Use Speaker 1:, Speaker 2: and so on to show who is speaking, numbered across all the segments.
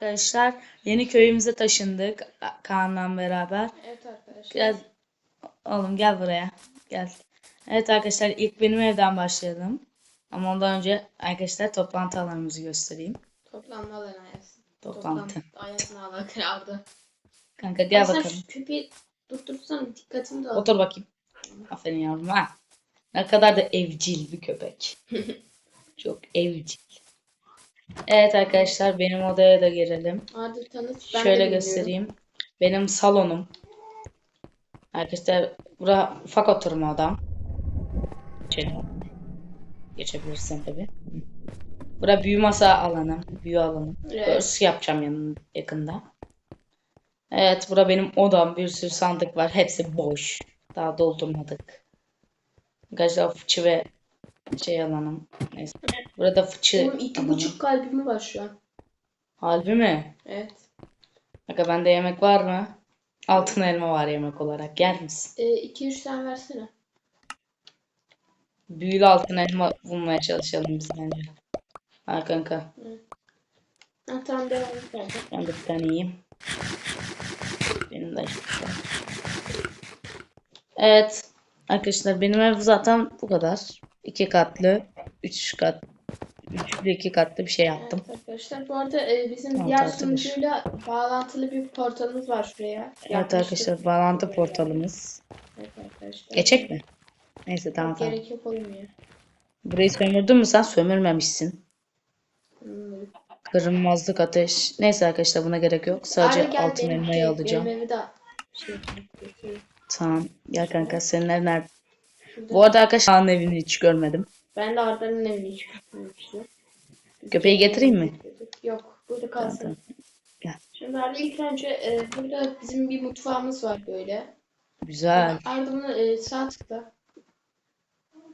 Speaker 1: Arkadaşlar yeni köyümüze taşındık Kaan'la beraber.
Speaker 2: Evet arkadaşlar.
Speaker 1: Gel oğlum gel buraya. Gel. Evet arkadaşlar ilk benim evden başlayalım. Ama ondan önce arkadaşlar toplantı alanımızı göstereyim.
Speaker 2: Toplanma alanı ayasın.
Speaker 1: Toplantı.
Speaker 2: ayasını alan aldı.
Speaker 1: Kanka gel
Speaker 2: Sen
Speaker 1: bakalım.
Speaker 2: şu köpeği durdursana dikkatimi dağıt.
Speaker 1: Otur bakayım. Aferin yavrum ha. Ne kadar da evcil bir köpek. Çok evcil. Evet arkadaşlar benim odaya da girelim.
Speaker 2: Hadi tanıt. Ben
Speaker 1: Şöyle göstereyim. Benim salonum. Arkadaşlar bura ufak oturma odam. Geçebilirsin tabii. Bura büyü masa alanım. Büyü alanım.
Speaker 2: Evet.
Speaker 1: Örs yapacağım yanında, yakında. Evet bura benim odam. Bir sürü sandık var. Hepsi boş. Daha doldurmadık. Arkadaşlar fıçı ve şey alanım. Neyse. Burada fıçı
Speaker 2: Oğlum iki
Speaker 1: alanım.
Speaker 2: buçuk kalbimi var şu an.
Speaker 1: Harbi mi?
Speaker 2: Evet.
Speaker 1: Aga bende yemek var mı? Altın elma var yemek olarak. Yer misin?
Speaker 2: Ee, iki üç tane versene.
Speaker 1: Büyülü altın elma bulmaya çalışalım biz bence. Ha kanka.
Speaker 2: Ha, tamam devam et.
Speaker 1: Ben de bir tane yiyeyim. Benim de işte. Evet. Arkadaşlar benim ev zaten bu kadar. İki katlı. Üç kat. Üçlü iki katlı bir şey yaptım.
Speaker 2: Evet arkadaşlar bu arada e, bizim
Speaker 1: Tamam,
Speaker 2: diğer sunucuyla bağlantılı bir portalımız var şuraya.
Speaker 1: Evet
Speaker 2: Yapmıştık.
Speaker 1: arkadaşlar bağlantı portalımız.
Speaker 2: Evet arkadaşlar.
Speaker 1: Geçecek mi? Neyse tamam tamam.
Speaker 2: Gerek yok olmuyor.
Speaker 1: Burayı sömürdün mü sen? Sömürmemişsin.
Speaker 2: Hmm.
Speaker 1: Kırılmazlık ateş. Neyse arkadaşlar buna gerek yok. Sadece altın elmayı alacağım.
Speaker 2: Benim evi de şey.
Speaker 1: Tamam. Gel kanka senin ev nerede?
Speaker 2: Şurada.
Speaker 1: Bu arada arkadaşlar Kaan'ın evini hiç görmedim.
Speaker 2: Ben de Arda'nın evini hiç görmemiştim.
Speaker 1: Köpeği getireyim mi?
Speaker 2: Yok. Burada kalsın.
Speaker 1: Tamam, Gel.
Speaker 2: Şimdi Arda ilk önce e, burada bizim bir mutfağımız var böyle.
Speaker 1: Güzel.
Speaker 2: Arda bunu e, sağ tıkla.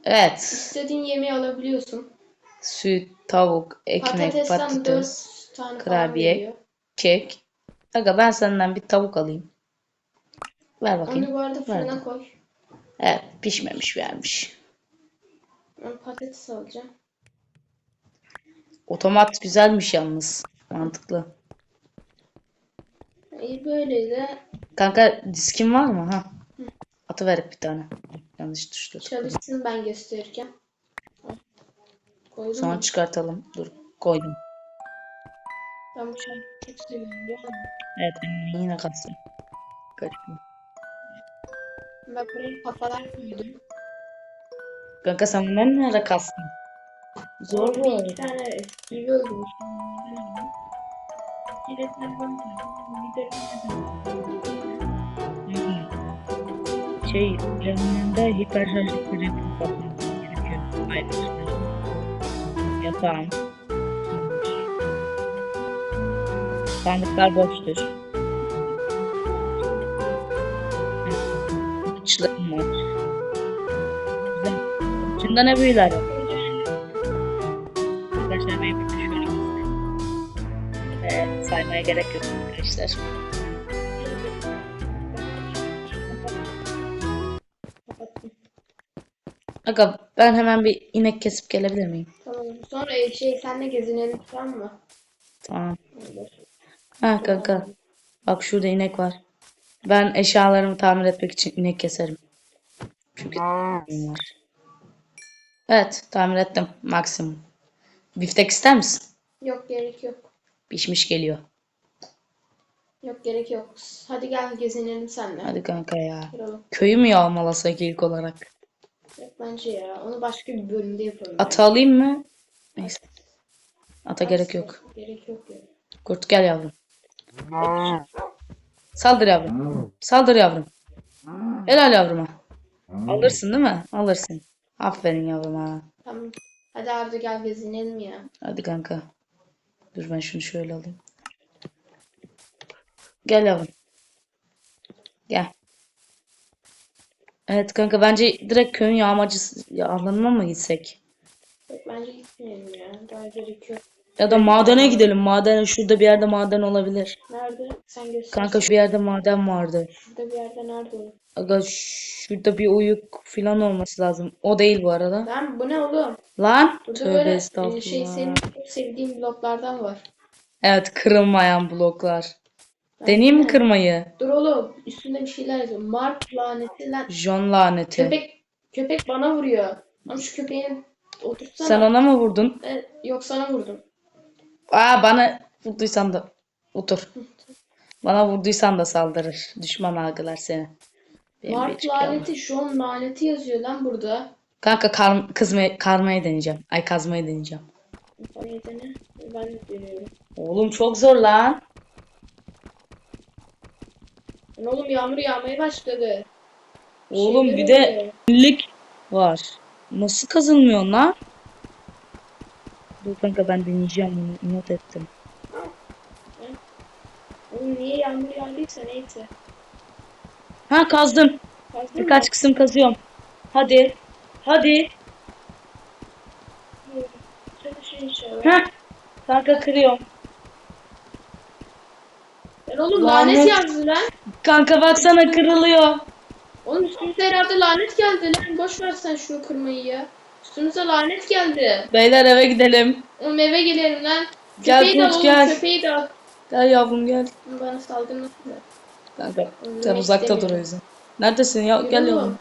Speaker 1: Evet.
Speaker 2: İstediğin yemeği alabiliyorsun.
Speaker 1: Süt, tavuk, ekmek,
Speaker 2: Patatesten
Speaker 1: patates,
Speaker 2: 4 tane
Speaker 1: kurabiye. kek. Aga ben senden bir tavuk alayım. Ver bakayım.
Speaker 2: Onu bu arada fırına koy.
Speaker 1: Evet pişmemiş vermiş.
Speaker 2: Ben patates alacağım.
Speaker 1: Otomat güzelmiş yalnız. Mantıklı.
Speaker 2: İyi böyle de
Speaker 1: Kanka diskin var mı? Ha. Atıver bir tane. Yanlış tuşla tıkladım.
Speaker 2: çalışsın ben gösterirken. Koydum
Speaker 1: Sonra
Speaker 2: mu?
Speaker 1: çıkartalım. Dur koydum.
Speaker 2: Ben bu şarkıyı çok seviyorum?
Speaker 1: Evet yine kastım. Kaçma.
Speaker 2: Ben buraya kafalar koydum.
Speaker 1: Kanka sen bunları nerede kastın? Zor bu
Speaker 2: Bir
Speaker 1: arada.
Speaker 2: iki tane. Bir de
Speaker 1: Şey, yanında hiperşarjlı telefon bakmamız gerekiyor. Hayır. Yapalım. Sandıklar boştur. İçinde ne büyüler var? Arkadaşlar benim için şöyle göstereyim. Evet, saymaya gerek yok arkadaşlar. Aga ben hemen bir inek kesip gelebilir miyim?
Speaker 2: Tamam. Sonra şey senle gezinelim tamam mı?
Speaker 1: Tamam. Ha kanka. Bak şurada inek var. Ben eşyalarımı tamir etmek için inek keserim. Çünkü var. Evet tamir ettim maksimum. Biftek ister misin?
Speaker 2: Yok gerek yok.
Speaker 1: Pişmiş geliyor.
Speaker 2: Yok gerek yok. Hadi gel gezinelim senle.
Speaker 1: Hadi kanka ya.
Speaker 2: Duralım.
Speaker 1: Köyü mü yağmalasak ilk olarak?
Speaker 2: Yok bence ya. Onu başka bir bölümde yapalım.
Speaker 1: Atı alayım mı? Neyse. Ata gerek yok.
Speaker 2: Gerek yok ya.
Speaker 1: Kurt gel yavrum. Saldır yavrum. Saldır yavrum. Helal yavruma. Alırsın değil mi? Alırsın. Aferin yavruma.
Speaker 2: Tamam. Hadi Arda gel gezinelim ya.
Speaker 1: Hadi kanka. Dur ben şunu şöyle alayım. Gel yavrum. Gel. Evet kanka bence direkt köyün yağmacısı yağlanma mı gitsek?
Speaker 2: Bence gitmeyelim ya. Daha gerek yok.
Speaker 1: Ya da madene gidelim. Maden şurada bir yerde maden olabilir.
Speaker 2: Nerede? Sen göster.
Speaker 1: Kanka şu bir yerde maden vardı.
Speaker 2: Şurada bir yerde nerede o?
Speaker 1: Aga şurada bir uyuk falan olması lazım. O değil bu arada.
Speaker 2: Lan bu ne oğlum?
Speaker 1: Lan
Speaker 2: Burada
Speaker 1: tövbe
Speaker 2: böyle e,
Speaker 1: estağfurullah.
Speaker 2: şey senin çok sevdiğin bloklardan var.
Speaker 1: Evet kırılmayan bloklar. Deneyeyim mi kırmayı?
Speaker 2: Dur oğlum üstünde bir şeyler yazıyor. Mark laneti lan.
Speaker 1: John laneti.
Speaker 2: Köpek köpek bana vuruyor. Ama şu köpeğin otursana.
Speaker 1: Sen ona mı vurdun?
Speaker 2: Ben- yok sana vurdum.
Speaker 1: Aa bana vurduysan da otur. Bana vurduysan da saldırır. Düşman algılar seni. Benim
Speaker 2: Mark
Speaker 1: bir
Speaker 2: laneti John laneti yazıyor lan burada.
Speaker 1: Kanka kar, kızmayı, karmayı deneyeceğim. Ay kazmayı deneyeceğim.
Speaker 2: Bana dene. Ben de deniyorum.
Speaker 1: Oğlum çok zor lan.
Speaker 2: Lan oğlum yağmur yağmaya başladı.
Speaker 1: Oğlum
Speaker 2: Şeyler
Speaker 1: bir de
Speaker 2: oluyor.
Speaker 1: var. Nasıl kazılmıyor lan? Dur kanka ben deneyeceğim bunu. Not ettim.
Speaker 2: Oğlum niye yağmur yağdıysa neyse.
Speaker 1: Ha kazdım.
Speaker 2: Kazdın mı?
Speaker 1: Birkaç kısım kazıyorum. Hadi. Hadi.
Speaker 2: Çalışır inşallah.
Speaker 1: Ha. Kanka kırıyorum.
Speaker 2: Lan oğlum
Speaker 1: Lanet.
Speaker 2: lanet yazdı lan.
Speaker 1: Kanka baksana kırılıyor.
Speaker 2: Oğlum üstümüze herhalde lanet geldi lan. Boş ver sen şunu kırmayı ya. Üstümüze lanet geldi.
Speaker 1: Beyler eve gidelim.
Speaker 2: Oğlum eve gelelim lan.
Speaker 1: Gel
Speaker 2: Köpeği de al oğlum
Speaker 1: gel.
Speaker 2: köpeği de al.
Speaker 1: Gel yavrum gel.
Speaker 2: Bana saldırmasın da.
Speaker 1: Kanka
Speaker 2: Ölmek
Speaker 1: sen uzakta dur o yüzden. Neredesin ya? Gel
Speaker 2: Yürü
Speaker 1: yavrum.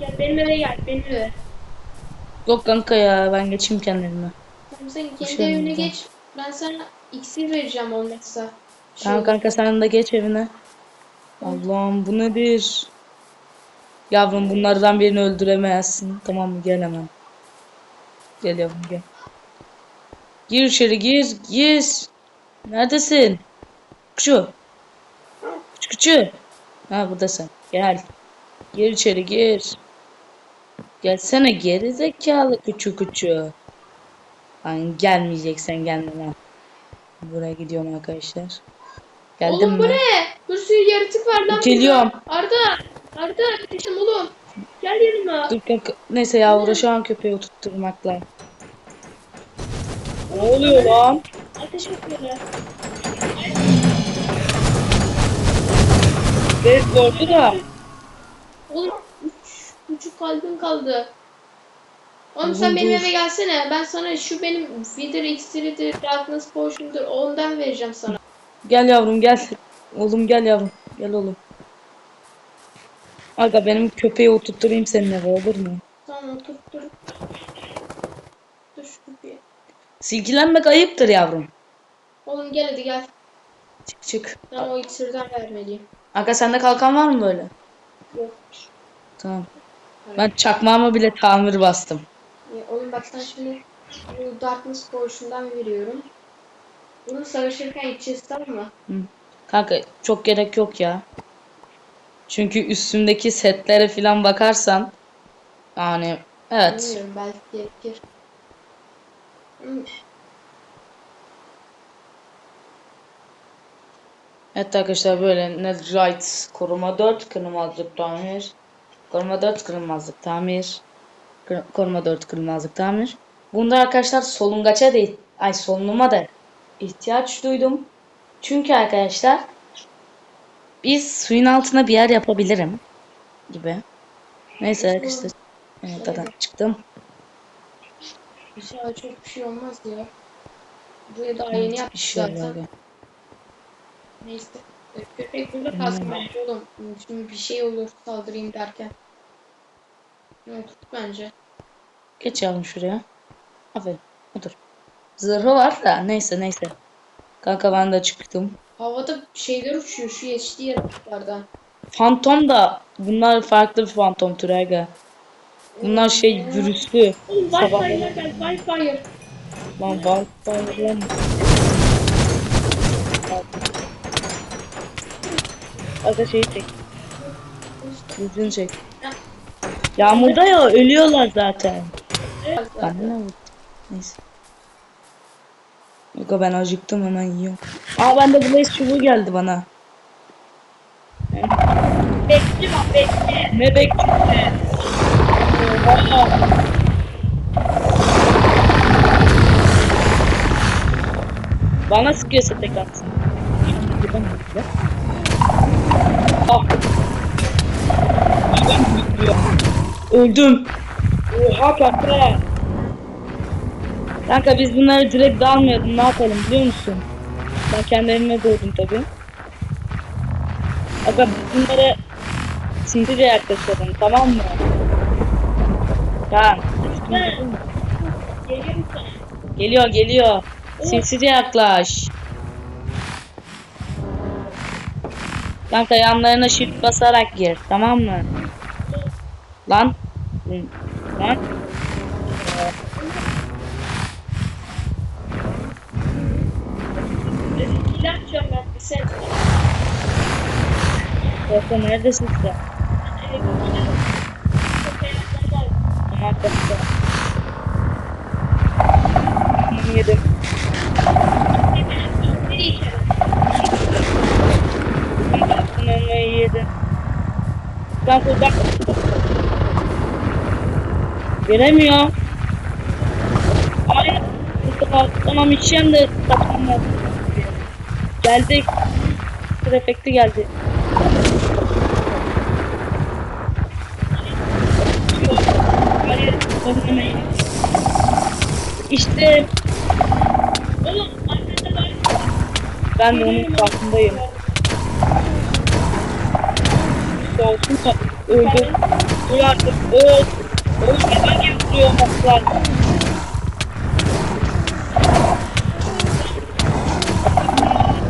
Speaker 2: Gel benim eve gel benim eve.
Speaker 1: Yok kanka ya ben geçeyim kendime.
Speaker 2: Tamam sen kendi
Speaker 1: şey
Speaker 2: evine
Speaker 1: olmadı.
Speaker 2: geç. Ben sana iksir vereceğim olmazsa. Şey
Speaker 1: Tamam kanka sen de geç evine. Allah'ım bu nedir? Yavrum bunlardan birini öldüremezsin. Tamam mı? Gel hemen. Gel yavrum gel. Gir içeri gir. Gir. Neredesin? Küçü. Küçü küçü. Ha buradasın. Gel. Gir içeri gir. Gelsene geri zekalı küçü küçü. Lan gelmeyeceksen gelme lan. Buraya gidiyorum arkadaşlar. Geldim
Speaker 2: Oğlum bu
Speaker 1: mi?
Speaker 2: ne? Bir sürü yaratık var lan
Speaker 1: Geliyorum.
Speaker 2: burada. Arda. Arda ateşim oğlum. Gel yanıma.
Speaker 1: Dur kanka. Neyse ya uğraşamam köpeği oturtturmakla. Ne oluyor lan?
Speaker 2: Ateş yapıyorlar.
Speaker 1: Bez gördü da.
Speaker 2: Oğlum üç buçuk kalbim kaldı. Oğlum
Speaker 1: Oğlum
Speaker 2: sen benim
Speaker 1: dur.
Speaker 2: eve gelsene. Ben sana şu benim Wither iksiridir, Darkness Potion'dur ondan vereceğim sana.
Speaker 1: Gel yavrum gel. Oğlum gel yavrum. Gel oğlum. Aga benim köpeği oturtturayım senin eve olur mu?
Speaker 2: Tamam otur dur. Dur şu kapıyı.
Speaker 1: Silkilenmek ayıptır yavrum.
Speaker 2: Oğlum gel hadi gel.
Speaker 1: Çık çık.
Speaker 2: Ben o iksirden vermeliyim.
Speaker 1: Aga sende kalkan var mı böyle?
Speaker 2: Yok.
Speaker 1: Tamam. Ben çakmağıma bile tamir bastım.
Speaker 2: Ya, oğlum bak sen şimdi bu Darkness Potion'dan veriyorum. Bunu savaşırken içeceğiz tamam mı?
Speaker 1: Hı. Kanka çok gerek yok ya. Çünkü üstümdeki setlere falan bakarsan yani evet.
Speaker 2: Bilmiyorum belki gerekir.
Speaker 1: Evet arkadaşlar böyle Netherite koruma 4 kırılmazlık tamir. Koruma 4 kırılmazlık tamir. Koruma 4 kırılmazlık tamir. Bunda arkadaşlar solungaça değil. Ay solunuma da ihtiyaç duydum. Çünkü arkadaşlar biz suyun altına bir yer yapabilirim gibi. Neyse arkadaşlar. Evet zaten çıktım.
Speaker 2: İnşallah çok bir şey olmaz ya. Buraya daha yeni yaptık
Speaker 1: İnşallah.
Speaker 2: zaten.
Speaker 1: aga.
Speaker 2: Neyse. E, Köpek burada kalsın bence oğlum. Şimdi bir şey olur saldırayım derken. Ne tut bence.
Speaker 1: Geç yavrum şuraya. Aferin. Otur. Zırhı var da neyse neyse. Kanka ben de çıktım.
Speaker 2: Havada şeyler uçuyor şu yeşil yaratıklardan.
Speaker 1: Fantom da bunlar farklı bir fantom türü aga. Bunlar şey virüslü.
Speaker 2: Oğlum Wildfire'lar geldi Wildfire.
Speaker 1: Lan var lan. Aga şeyi çek. Düzgün çek. Yağmurda ya ölüyorlar zaten.
Speaker 2: Evet,
Speaker 1: Ben ne? Neyse. Yok ben acıktım hemen yiyorum. Aa bende Blaze çubuğu geldi bana.
Speaker 2: Bekle bak bekle.
Speaker 1: Ne bekliyorsun? Bana sıkıyorsa tek atsın. Ah. Öldüm. Oha kanka. Kanka biz bunları direkt dalmayalım. Ne yapalım biliyor musun? Ben kendi evime doğdum tabii. Aga bunları sinsice yaklaşalım tamam mı? Tamam.
Speaker 2: Geliyor?
Speaker 1: Geliyor. Sinsice yaklaş. Kanka yanlarına shift basarak gir tamam mı? Lan. Lan.
Speaker 2: Sen.
Speaker 1: Kanka neredesin sen? Tamam kanka. Bunu yedim. Kanka uzak. Göremiyor. Hayır. Tamam içeceğim de kapanmaz. Geldi. Efekti geldi. Hayır. Oynamayın. İşte
Speaker 2: Oğlum arkada var.
Speaker 1: ben de onun farkındayım. İşte olsun da öldü. Öl artık öl. Öl neden yapıyor maslar?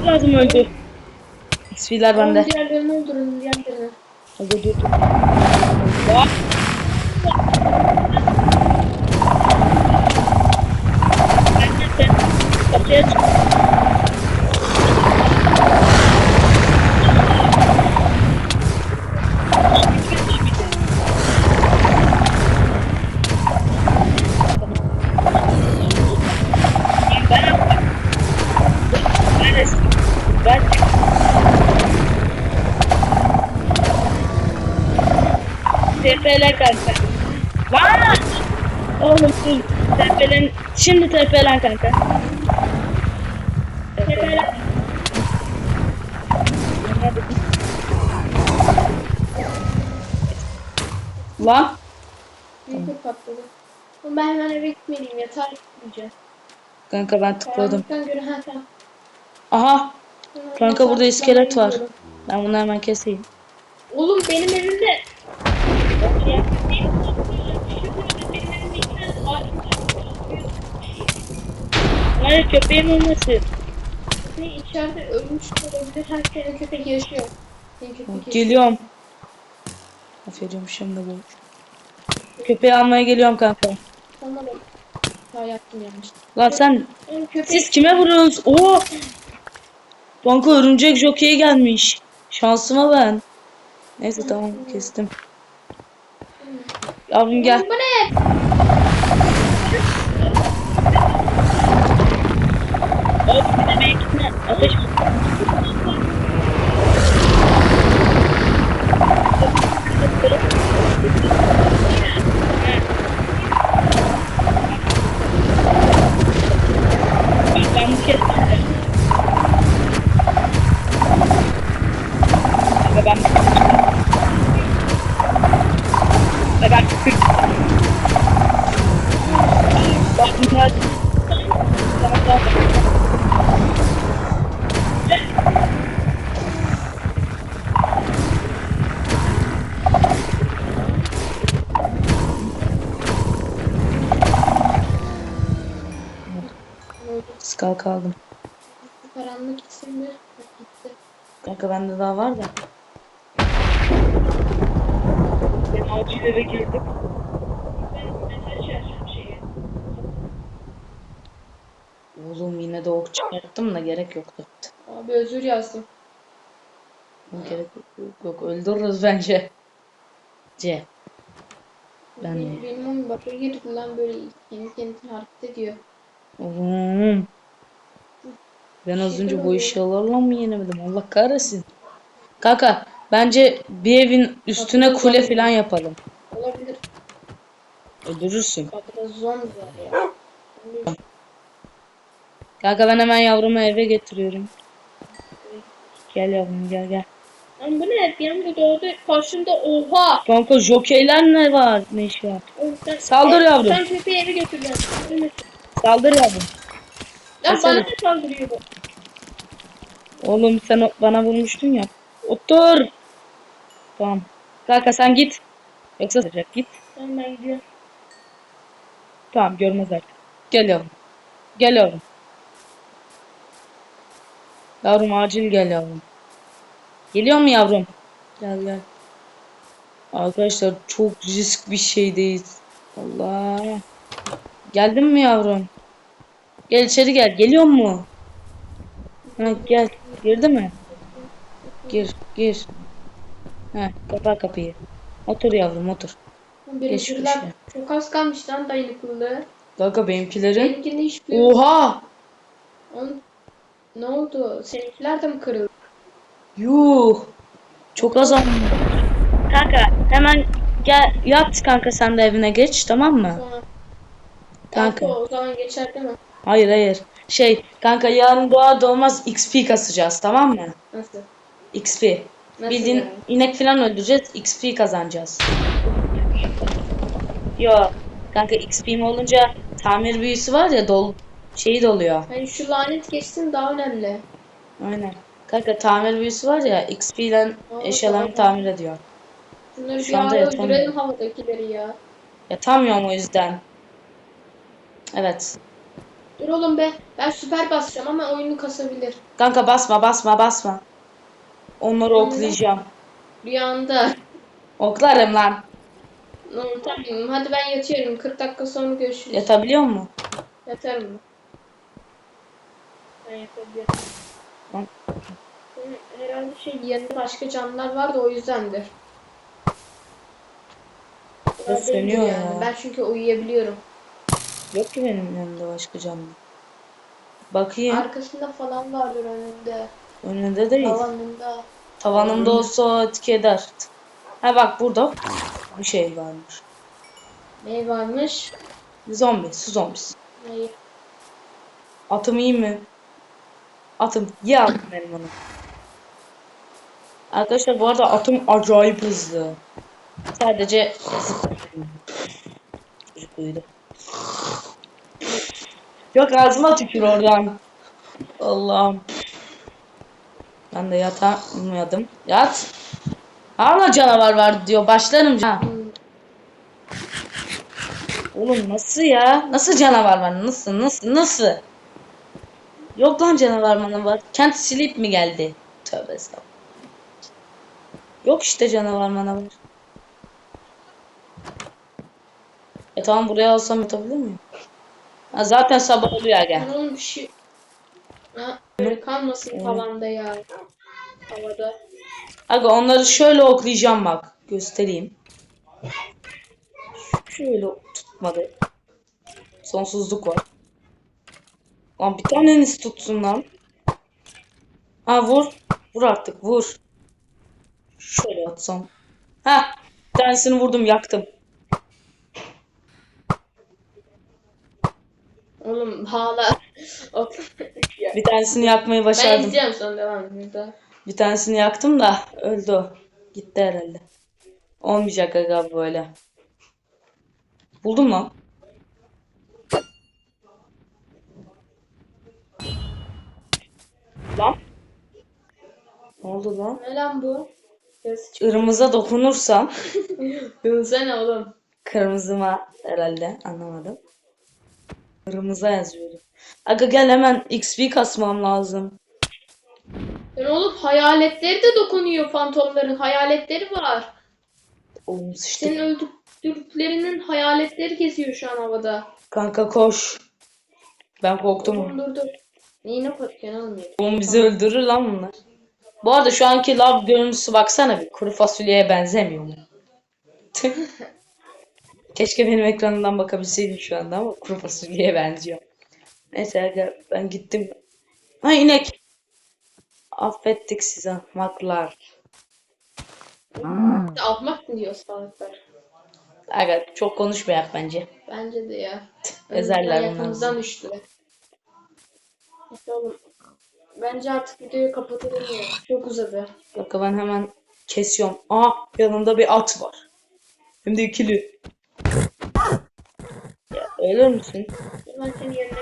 Speaker 1: Lazım öldü. Bismillah bende.
Speaker 2: Diğerlerini öldürün diğerlerini.
Speaker 1: Hadi dur dur. Bak. Bence sen Ben TP'len kanka. Lan! Oğlum dur. TP'len. Şimdi TP'len kanka. Lan.
Speaker 2: Büyük patladı. Oğlum ben hemen eve gitmeliyim ya. Tarih gitmeyeceğim.
Speaker 1: Kanka ben tıkladım.
Speaker 2: Göre ha tamam.
Speaker 1: Aha.
Speaker 2: Hemen
Speaker 1: Kanka burada iskelet var.
Speaker 2: gidiyorum.
Speaker 1: Ben bunu hemen keseyim.
Speaker 2: Oğlum benim evimde.
Speaker 1: Hayır köpeğim olmasın.
Speaker 2: İçeride ölmüş olabilir. Her sene köpek yaşıyor. Senin köpek yaşıyor.
Speaker 1: Geliyorum. Aferin şimdi bu. Köpeği almaya geliyorum kanka.
Speaker 2: Tamam. Yaptım yanlış.
Speaker 1: Lan sen
Speaker 2: köpek
Speaker 1: Siz kime vuruyorsunuz? Oo! Banka örümcek jockey gelmiş. Şansıma ben. Neyse tamam kestim. Yavrum gel.
Speaker 2: Bu ne?
Speaker 1: Kaldım.
Speaker 2: Karanlık isimli. Gitti.
Speaker 1: Kanka bende daha var da. Ben acil eve girdim. Oğlum yine de ok çıkarttım da gerek yoktu.
Speaker 2: Abi özür yazdım.
Speaker 1: Gerek yok, yok, öldürürüz bence. C. Ben
Speaker 2: benim, benim baka girdi lan böyle kendi kendine hareket ediyor.
Speaker 1: Oğlum. Ben az önce bu eşyalarla mı yenemedim? Allah kahretsin. Kanka bence bir evin üstüne
Speaker 2: Kapıda
Speaker 1: kule
Speaker 2: zombi.
Speaker 1: falan yapalım.
Speaker 2: Olabilir.
Speaker 1: Öldürürsün.
Speaker 2: Kapıda zombi var ya.
Speaker 1: Kanka ben hemen yavrumu eve getiriyorum. Gel yavrum gel gel.
Speaker 2: Lan bu ne? Bir anda doğdu. Karşımda oha.
Speaker 1: Kanka jokeyler ne var? Ne iş var?
Speaker 2: Oğlum sen,
Speaker 1: Saldır yavrum.
Speaker 2: Sen köpeği eve götüreceksin.
Speaker 1: Saldır yavrum.
Speaker 2: Lan bana ne saldırıyor bu?
Speaker 1: Oğlum sen o- bana vurmuştun ya. Otur. Tamam. Kanka sen git. Yoksa sıcak git.
Speaker 2: Tamam ben gidiyorum.
Speaker 1: Tamam görmez artık. Gel yavrum. Gel yavrum. Yavrum acil gel yavrum. Geliyor mu yavrum? Gel gel. Arkadaşlar çok risk bir şeydeyiz. Allah. Geldin mi yavrum? Gel içeri gel. Geliyor mu? Ha, gel. Girdi mi? Gir, gir. Ha, kapa kapıyı. Otur yavrum otur. Geç
Speaker 2: Benimkiler çok az kalmış lan dayanıklılığı.
Speaker 1: Kanka benimkilerin.
Speaker 2: Benimkinde hiçbir.
Speaker 1: Oha!
Speaker 2: Onun- Ne oldu? Seninkiler de mi kırıldı?
Speaker 1: Yuh. Çok az aldım. Kanka hemen gel yat kanka sen de evine geç tamam mı? Kanka.
Speaker 2: Belki o zaman geçer değil mi?
Speaker 1: Hayır hayır. Şey kanka yarın doğar doğmaz XP kasacağız tamam mı?
Speaker 2: Nasıl?
Speaker 1: XP.
Speaker 2: Nasıl
Speaker 1: Bildiğin
Speaker 2: yani?
Speaker 1: inek falan öldüreceğiz XP kazanacağız. Yo kanka XP'm olunca tamir büyüsü var ya dol şeyi doluyor.
Speaker 2: Hani şu lanet geçsin daha önemli.
Speaker 1: Aynen. Kanka tamir büyüsü var ya XP ile eşyalarını tamir ediyor.
Speaker 2: Şunları
Speaker 1: Şu anda yatamıyorum.
Speaker 2: havadakileri ya.
Speaker 1: Yatamıyorum o yüzden. Evet.
Speaker 2: Dur oğlum be. Ben süper basacağım ama oyunu kasabilir.
Speaker 1: Kanka basma basma basma. Onları oklayacağım.
Speaker 2: Rüyanda.
Speaker 1: Oklarım lan.
Speaker 2: Tamam, tamam. Hadi ben yatıyorum. 40 dakika sonra görüşürüz.
Speaker 1: Yatabiliyor mu?
Speaker 2: Yatarım? Ben yatabiliyorum. Hı, Herhalde şey yanında başka canlılar var da o yüzdendir.
Speaker 1: Sönüyor ya.
Speaker 2: Ben çünkü uyuyabiliyorum.
Speaker 1: Yok ki benim yanımda başka canlı. Bakayım.
Speaker 2: Arkasında falan vardır önünde.
Speaker 1: Önünde değil.
Speaker 2: Tavanında.
Speaker 1: Tavanımda olsa etki eder. Ha bak burada bir şey varmış.
Speaker 2: Ne varmış?
Speaker 1: Zombi, su zombisi.
Speaker 2: Hayır.
Speaker 1: Atım iyi mi? Atım. Ye atım benim onu. Arkadaşlar bu arada atım acayip hızlı. Sadece Çocuk uyudu. Yok ağzıma tükür oradan. Allah'ım. Ben de yatamadım. Yat. Hala canavar var diyor. Başlarım. Ha. Oğlum nasıl ya? Nasıl canavar var? Nasıl? Nasıl? Nasıl? Yok lan canavar manavar. Kent Sleep mi geldi? Tövbe estağfurullah. Yok işte canavar manavar. E tamam buraya alsam yatabilir miyim? Ha, zaten sabah oluyor aga.
Speaker 2: Oğlum bir şey... Ha, böyle kalmasın tavanda ya. Havada.
Speaker 1: Aga onları şöyle oklayacağım bak. Göstereyim. Şöyle tutmadı. Sonsuzluk var. Lan bir taneniz tutsun lan. Ha vur. Vur artık vur. Şöyle atsam. Ha bir tanesini vurdum yaktım.
Speaker 2: Oğlum hala...
Speaker 1: Bir tanesini yakmayı
Speaker 2: ben
Speaker 1: başardım.
Speaker 2: izleyeceğim sonra devam edin.
Speaker 1: Bir tanesini yaktım da öldü o. Gitti herhalde. Olmayacak aga böyle. Buldum lan. Lan. Ne oldu lan?
Speaker 2: Ne lan bu? Yazı
Speaker 1: Irmıza dokunursam
Speaker 2: Gülsene oğlum.
Speaker 1: kırmızıma herhalde anlamadım. Kırmızı yazıyorum. Aga gel hemen XP kasmam lazım.
Speaker 2: Yani oğlum hayaletleri de dokunuyor fantomların. Hayaletleri var.
Speaker 1: Oğlum sıçtık.
Speaker 2: Senin öldürdüklerinin hayaletleri geziyor şu an havada.
Speaker 1: Kanka koş. Ben korktum.
Speaker 2: Dur dur dur. Neyine korkuyorsun oğlum ya?
Speaker 1: Oğlum bizi öldürür lan bunlar. Bu arada şu anki lav görüntüsü baksana bir kuru fasulyeye benzemiyor mu? Keşke benim ekranımdan bakabilseydin şu anda ama kuru fasulyeye benziyor. Neyse aga, ben gittim. Ha inek. Affettik sizi ahmaklar.
Speaker 2: Almak mı diyor salaklar?
Speaker 1: Aga çok konuşmayak bence.
Speaker 2: Bence de ya.
Speaker 1: Ezerler bunlar
Speaker 2: Yakamızdan düştü. İşte oğlum. Bence artık videoyu kapatalım ya. Çok uzadı.
Speaker 1: Bakın ben hemen kesiyorum. Aa yanında bir at var. Hem de ikili. Ölür müsün?
Speaker 2: Ben senin yerine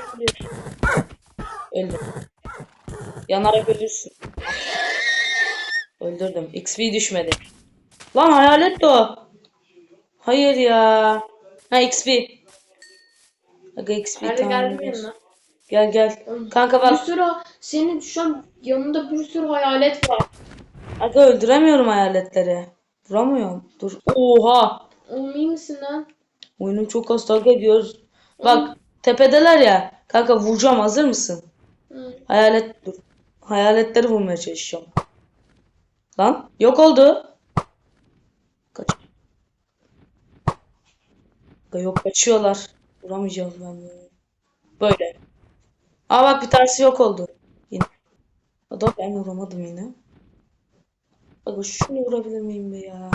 Speaker 1: Öldüm. Yanarak ölürsün. Öldürdüm. XP düşmedi. Lan hayalet de o. Hayır ya. Ha XP. Aga XP tamam.
Speaker 2: yanına?
Speaker 1: Gel gel. Kanka
Speaker 2: Bir
Speaker 1: bak.
Speaker 2: sürü senin şu an yanında bir sürü hayalet var.
Speaker 1: Aga öldüremiyorum hayaletleri. Vuramıyorum. Dur. Oha.
Speaker 2: Oğlum iyi misin lan?
Speaker 1: Oyunum çok takip ediyoruz. Bak tepedeler ya. Kanka vuracağım hazır mısın?
Speaker 2: Hı.
Speaker 1: Hayalet dur. Hayaletleri vurmaya çalışacağım. Lan yok oldu. Kaç. Yok kaçıyorlar. Vuramayacağız ben de. Böyle. Aa bak bir tanesi yok oldu. Yine. Adam ben vuramadım yine. Bak şunu vurabilir miyim be ya?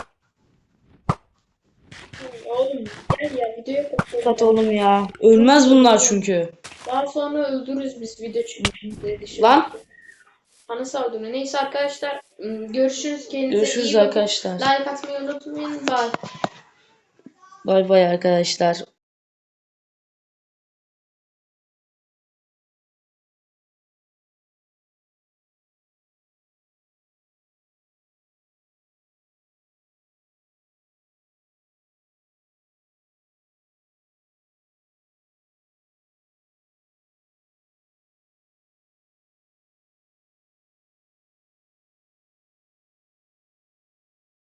Speaker 2: Oğlum gel ya videoya.
Speaker 1: Kat oğlum ya. Ölmez bunlar çünkü.
Speaker 2: Daha sonra öldürürüz biz video çünkü.
Speaker 1: Lan.
Speaker 2: Ana saldırı. Neyse arkadaşlar görüşürüz. Kendinize
Speaker 1: Görüşürüz
Speaker 2: iyi bakın.
Speaker 1: arkadaşlar.
Speaker 2: Like atmayı unutmayın. Bye.
Speaker 1: Bay bay arkadaşlar.